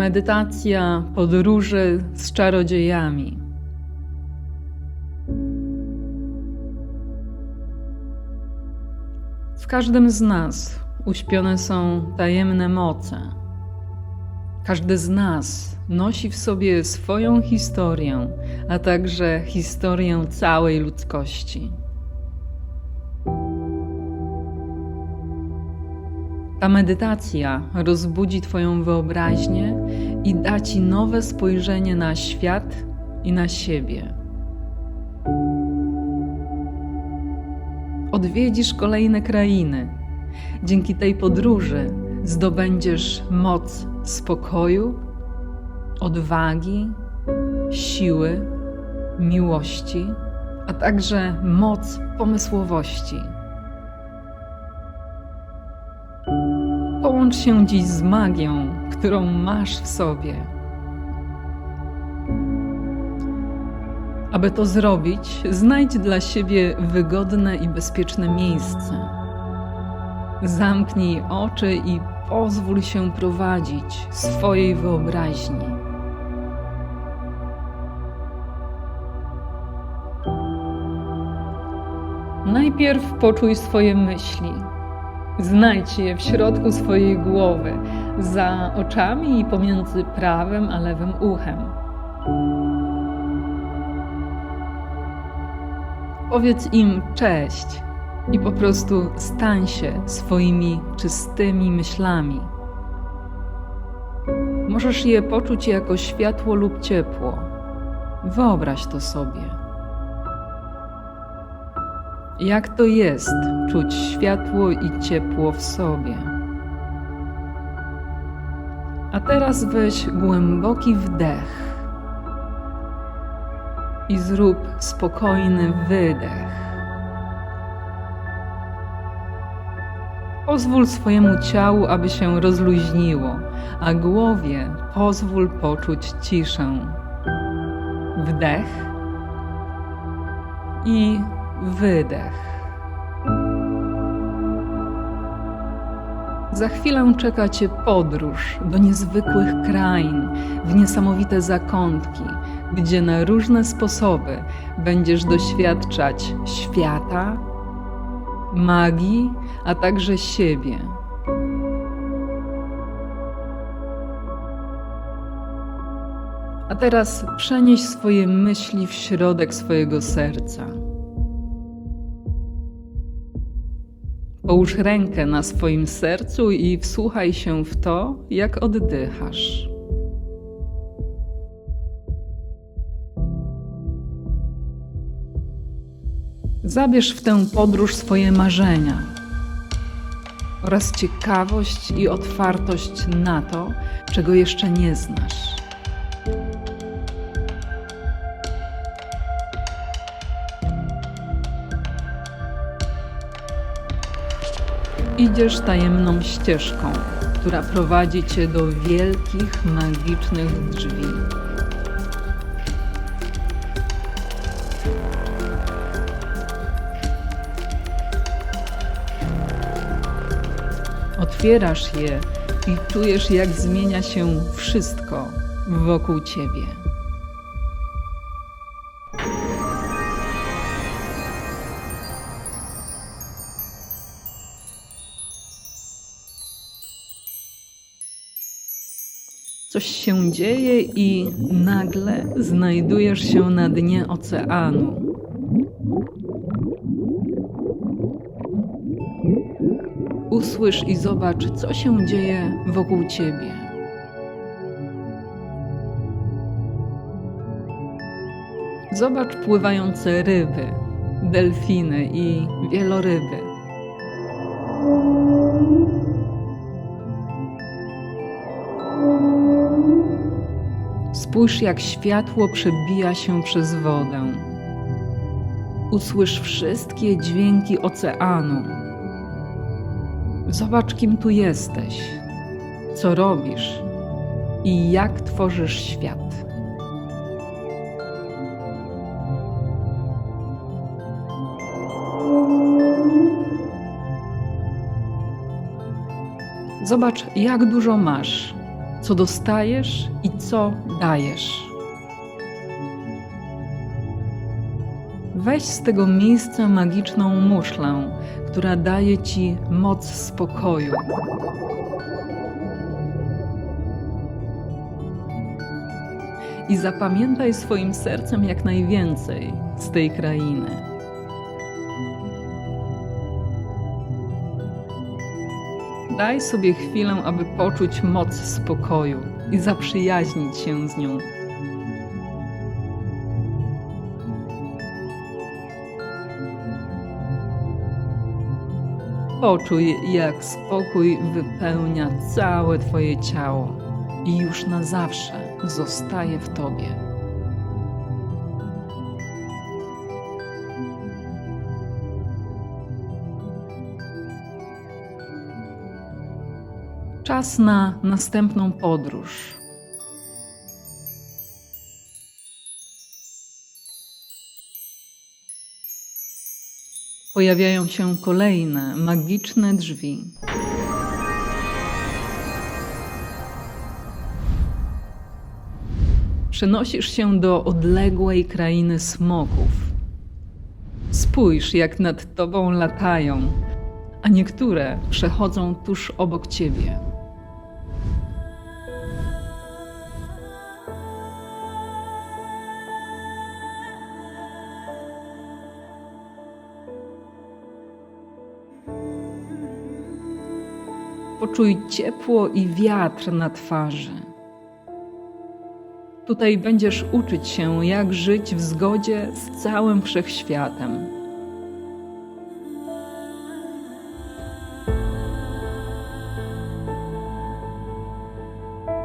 Medytacja podróży z czarodziejami. W każdym z nas uśpione są tajemne moce. Każdy z nas nosi w sobie swoją historię, a także historię całej ludzkości. Ta medytacja rozbudzi Twoją wyobraźnię i da Ci nowe spojrzenie na świat i na siebie. Odwiedzisz kolejne krainy. Dzięki tej podróży zdobędziesz moc spokoju, odwagi, siły, miłości, a także moc pomysłowości. Połącz się dziś z magią, którą masz w sobie. Aby to zrobić, znajdź dla siebie wygodne i bezpieczne miejsce. Zamknij oczy i pozwól się prowadzić swojej wyobraźni. Najpierw poczuj swoje myśli. Znajdź je w środku swojej głowy, za oczami i pomiędzy prawym a lewym uchem. Powiedz im cześć i po prostu stań się swoimi czystymi myślami. Możesz je poczuć jako światło lub ciepło. Wyobraź to sobie. Jak to jest czuć światło i ciepło w sobie? A teraz weź głęboki wdech i zrób spokojny wydech. Pozwól swojemu ciału, aby się rozluźniło, a głowie pozwól poczuć ciszę. Wdech i wydech. Za chwilę czeka Cię podróż do niezwykłych krain, w niesamowite zakątki, gdzie na różne sposoby będziesz doświadczać świata, magii, a także siebie. A teraz przenieś swoje myśli w środek swojego serca. Połóż rękę na swoim sercu i wsłuchaj się w to, jak oddychasz. Zabierz w tę podróż swoje marzenia oraz ciekawość i otwartość na to, czego jeszcze nie znasz. Idziesz tajemną ścieżką, która prowadzi cię do wielkich, magicznych drzwi. Otwierasz je i czujesz, jak zmienia się wszystko wokół ciebie. Coś się dzieje i nagle znajdujesz się na dnie oceanu. Usłysz i zobacz, co się dzieje wokół ciebie. Zobacz pływające ryby, delfiny i wieloryby. Spójrz, jak światło przebija się przez wodę. Usłysz wszystkie dźwięki oceanu. Zobacz, kim tu jesteś, co robisz i jak tworzysz świat. Zobacz, jak dużo masz, co dostajesz i co dajesz. Weź z tego miejsca magiczną muszlę, która daje ci moc spokoju. I zapamiętaj swoim sercem jak najwięcej z tej krainy. Daj sobie chwilę, aby poczuć moc spokoju i zaprzyjaźnić się z nią. Poczuj, jak spokój wypełnia całe Twoje ciało i już na zawsze zostaje w Tobie. Czas na następną podróż. Pojawiają się kolejne magiczne drzwi. Przenosisz się do odległej krainy smoków. Spójrz, jak nad tobą latają, a niektóre przechodzą tuż obok ciebie. Poczuj ciepło i wiatr na twarzy. Tutaj będziesz uczyć się, jak żyć w zgodzie z całym wszechświatem.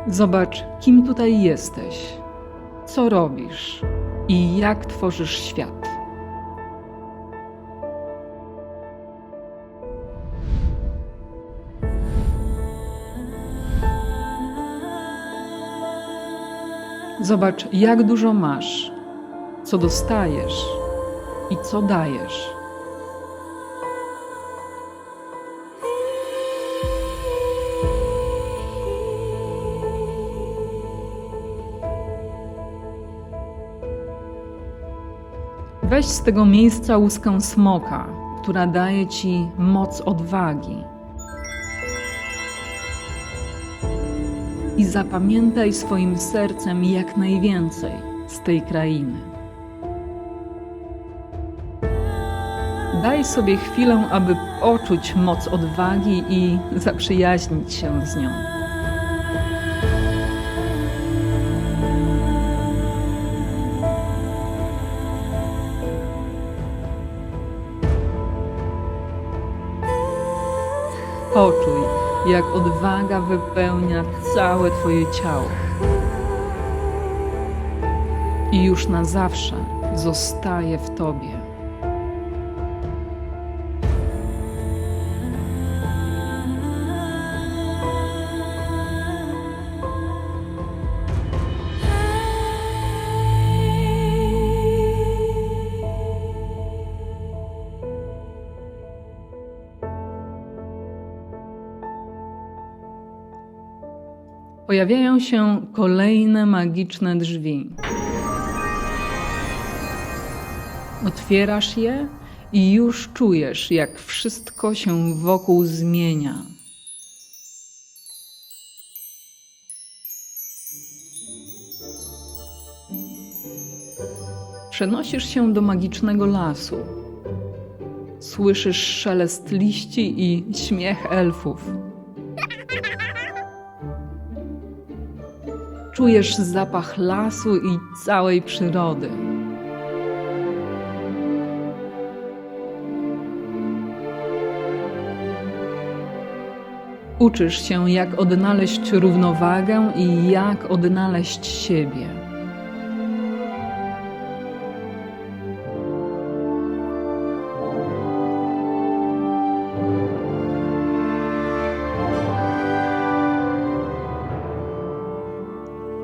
Zobacz, kim tutaj jesteś, co robisz i jak tworzysz świat. Zobacz, jak dużo masz, co dostajesz i co dajesz. Weź z tego miejsca łuskę smoka, która daje ci moc odwagi. I zapamiętaj swoim sercem jak najwięcej z tej krainy. Daj sobie chwilę, aby poczuć moc odwagi i zaprzyjaźnić się z nią. Jak odwaga wypełnia całe Twoje ciało. I już na zawsze zostaje w Tobie. Pojawiają się kolejne magiczne drzwi. Otwierasz je i już czujesz, jak wszystko się wokół zmienia. Przenosisz się do magicznego lasu. Słyszysz szelest liści i śmiech elfów. Czujesz zapach lasu i całej przyrody. Uczysz się, jak odnaleźć równowagę i jak odnaleźć siebie.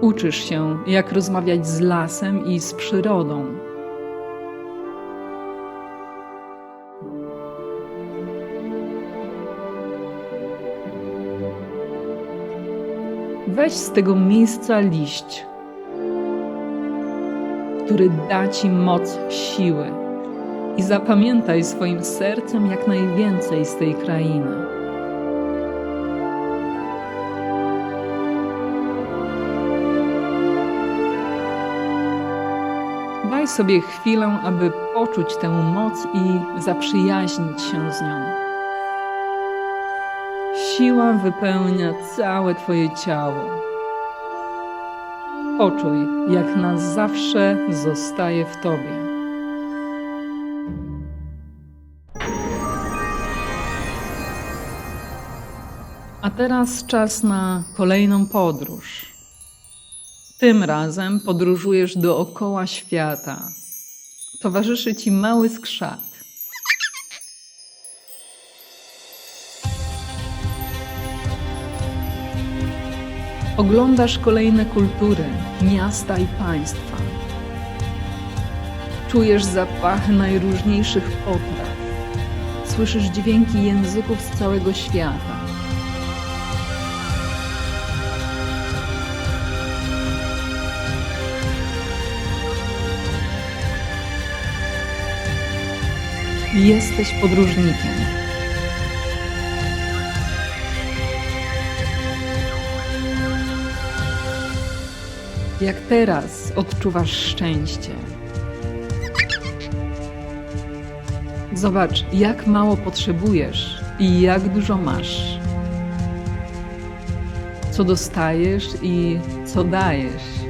Uczysz się, jak rozmawiać z lasem i z przyrodą. Weź z tego miejsca liść, który da ci moc siły i zapamiętaj swoim sercem jak najwięcej z tej krainy. Daj sobie chwilę, aby poczuć tę moc i zaprzyjaźnić się z nią. Siła wypełnia całe Twoje ciało. Poczuj, jak na zawsze zostaje w Tobie. A teraz czas na kolejną podróż. Tym razem podróżujesz dookoła świata. Towarzyszy ci mały skrzat. Oglądasz kolejne kultury, miasta i państwa. Czujesz zapachy najróżniejszych potraw. Słyszysz dźwięki języków z całego świata. Jesteś podróżnikiem. Jak teraz odczuwasz szczęście? Zobacz, jak mało potrzebujesz i jak dużo masz. Co dostajesz i co dajesz.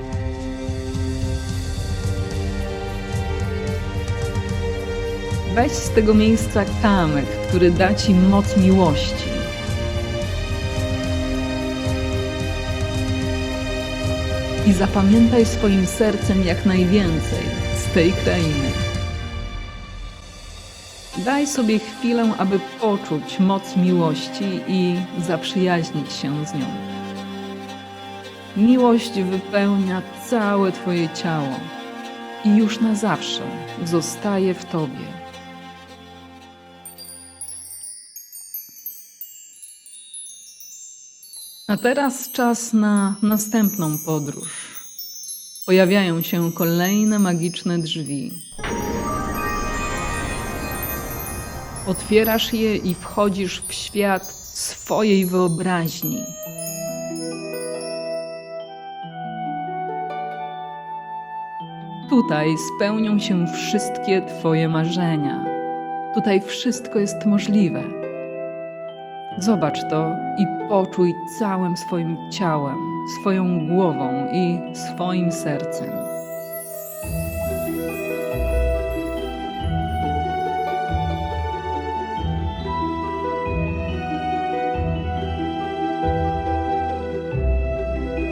Weź z tego miejsca kamyk, który da ci moc miłości. I zapamiętaj swoim sercem jak najwięcej z tej krainy. Daj sobie chwilę, aby poczuć moc miłości i zaprzyjaźnić się z nią. Miłość wypełnia całe Twoje ciało i już na zawsze zostaje w Tobie. A teraz czas na następną podróż. Pojawiają się kolejne magiczne drzwi. Otwierasz je i wchodzisz w świat swojej wyobraźni. Tutaj spełnią się wszystkie Twoje marzenia. Tutaj wszystko jest możliwe. Zobacz to i poczuj całym swoim ciałem, swoją głową i swoim sercem.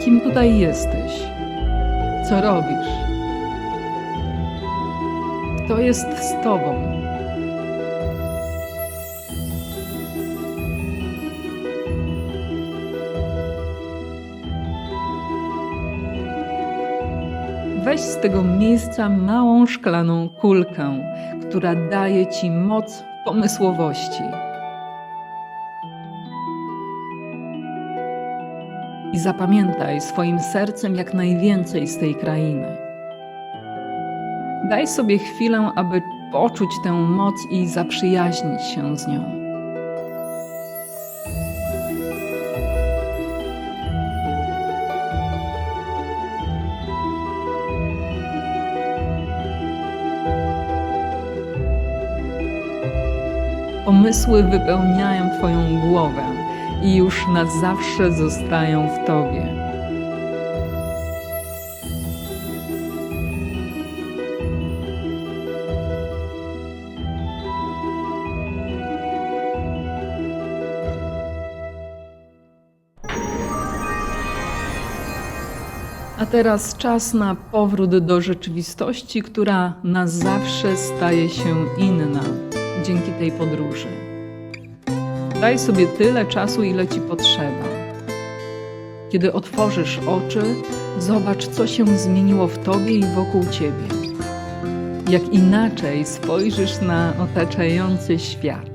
Kim tutaj jesteś? Co robisz? Kto jest z Tobą? Weź z tego miejsca małą szklaną kulkę, która daje ci moc pomysłowości. I zapamiętaj swoim sercem jak najwięcej z tej krainy. Daj sobie chwilę, aby poczuć tę moc i zaprzyjaźnić się z nią. Pomysły wypełniają Twoją głowę i już na zawsze zostają w Tobie. A teraz czas na powrót do rzeczywistości, która na zawsze staje się inna dzięki tej podróży. Daj sobie tyle czasu, ile ci potrzeba. Kiedy otworzysz oczy, zobacz, co się zmieniło w tobie i wokół ciebie. Jak inaczej spojrzysz na otaczający świat.